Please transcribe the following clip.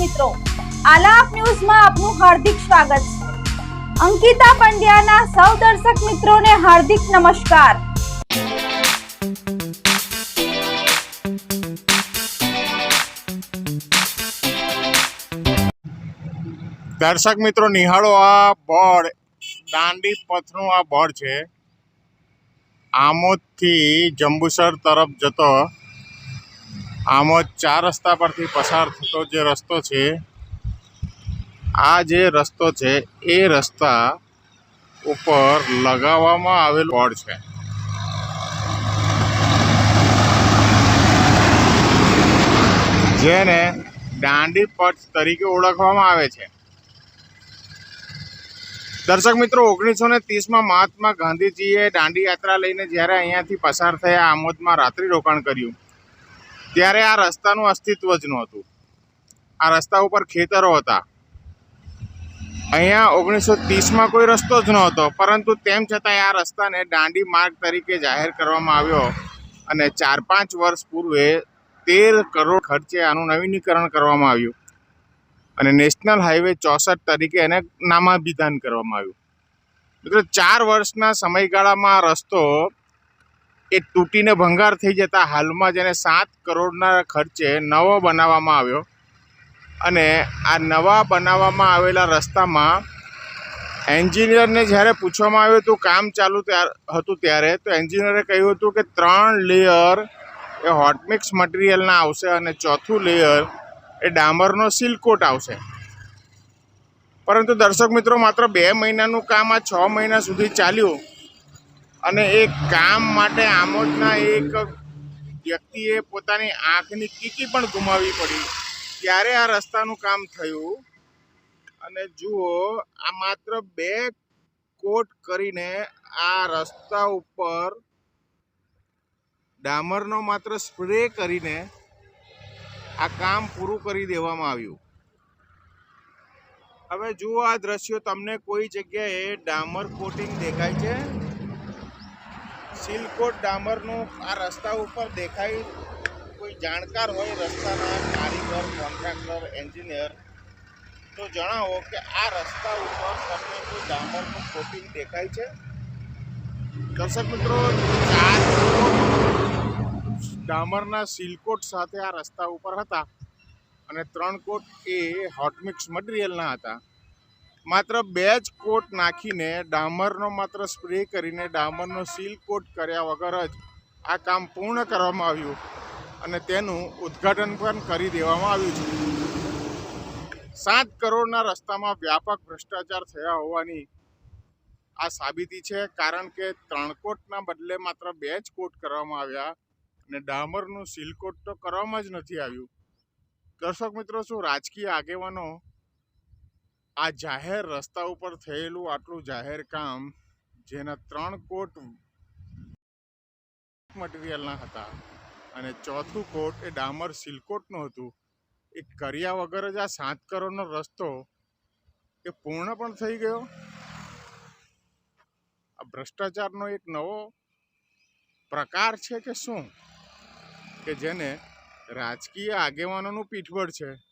મિત્રો. આલાપ ન્યૂઝમાં આપનું હાર્દિક સ્વાગત છે. અંકિતા પંડ્યાના સૌ દર્શક મિત્રોને હાર્દિક નમસ્કાર. દર્શક મિત્રો, નિહાળો આ બોર્ડ દાંડી પથનું આ બોર્ડ છે. આમોદથી જંબુસર તરફ જતો આમોદ ચાર રસ્તા પરથી પસાર થતો જે રસ્તો છે, આ જે રસ્તો છે, એ રસ્તા ઉપર લગાવવામાં આવેલ બોર્ડ છે. જેને દાંડી પથ તરીકે ઓળખવામાં આવે છે. દર્શક મિત્રો, ઓગણીસો ને ત્રીસમાં મહાત્મા ગાંધીજીએ દાંડી યાત્રા લઈને જ્યારે અહીંયાથી પસાર થયા, આમોદમાં રાત્રિ રોકાણ કર્યું. ત્યારે આ રસ્તાનું અસ્તિત્વ જ નહોતું. આ રસ્તા ઉપર ખેતરો હતા. અહીંયા ઓગણીસો ત્રીસમાં કોઈ રસ્તો જ નહોતો, પરંતુ તેમ છતાંય આ રસ્તાને દાંડી માર્ગ તરીકે જાહેર કરવામાં આવ્યો અને ચાર પાંચ વર્ષ પૂર્વે તેર કરોડ ખર્ચે આનું નવીનીકરણ કરવામાં આવ્યું અને નેશનલ હાઈવે ચોસઠ તરીકે એને નામાભિધાન કરવામાં આવ્યું. મિત્રો, ચાર વર્ષના સમયગાળામાં આ રસ્તો એ તૂટીને ભંગાર થઈ જતા હાલમાં જેને સાત કરોડના ખર્ચે નવો બનાવવામાં આવ્યો. અને આ નવા બનાવવામાં આવેલા રસ્તામાં એન્જિનિયરને જ્યારે પૂછવામાં આવ્યું હતું કામ ચાલુ હતું ત્યારે, તો એન્જિનિયરે કહ્યું હતું કે ત્રણ લેયર એ હોટમિક્સ મટીરિયલના આવશે અને ચોથું લેયર એ ડામરનો સિલકોટ આવશે. પરંતુ દર્શક મિત્રો માત્ર બે મહિનાનું કામ આ છ મહિના સુધી ચાલ્યું. અને એ કામ માટે આમોદના એક વ્યક્તિએ પોતાની આંખની કીકી પણ ગુમાવી પડી. ત્યારે આ રસ્તાનું કામ થયું. અને જુઓ, આ માત્ર બે કોટ કરીને આ રસ્તા ઉપર ડામરનો માત્ર સ્પ્રે કરીને આ કામ પૂરું કરી દેવામાં આવ્યું. હવે જુઓ આ દ્રશ્યો તમને કોઈ જગ્યાએ ડામર કોટિંગ દેખાય છે? સિલકોટ ડામરનું આ રસ્તા ઉપર દેખાય કોઈ જાણકાર હોય રસ્તાના કારીગર, કોન્ટ્રાક્ટર, એન્જિનિયર, તો જણાવો કે આ રસ્તા ઉપર તમને કોઈ ડામરનું કોટિંગ દેખાય છે? દર્શક મિત્રો ચાર ડામરના સિલકોટ સાથે આ રસ્તા ઉપર હતા અને ત્રણ કોટ એ હોટમિક્સ મટીરિયલના હતા. માત્ર બે જ કોટ નાખીને ડામરનો માત્ર સ્પ્રે કરીને ડામરનો સીલ કોટ કર્યા વગર જ આ કામ પૂર્ણ કરવામાં આવ્યું અને તેનું ઉદ્ઘાટન પણ કરી દેવામાં આવ્યું છે. સાત કરોડના રસ્તામાં વ્યાપક ભ્રષ્ટાચાર થયા હોવાની આ સાબિતી છે, કારણ કે ત્રણ કોટના બદલે માત્ર બે જ કોટ કરવામાં આવ્યા અને ડામરનું સીલ કોટ તો કરવામાં જ નથી આવ્યું. દર્શક મિત્રો, શું રાજકીય આગેવાનો આ જાહેર રસ્તા ઉપર થયેલું આટલું જાહેર કામ જેના ત્રણ કોટ મટીરિયલના હતા અને ચોથું કોટ એ ડામર સિલકોટનું હતું. એ કર્યા વગર જ આ સાત કરોડનો રસ્તો એ પૂર્ણ પણ થઈ ગયો. આ ભ્રષ્ટાચારનો એક નવો પ્રકાર છે કે શું? કે જેને રાજકીય આગેવાનોનું પીઠબળ છે.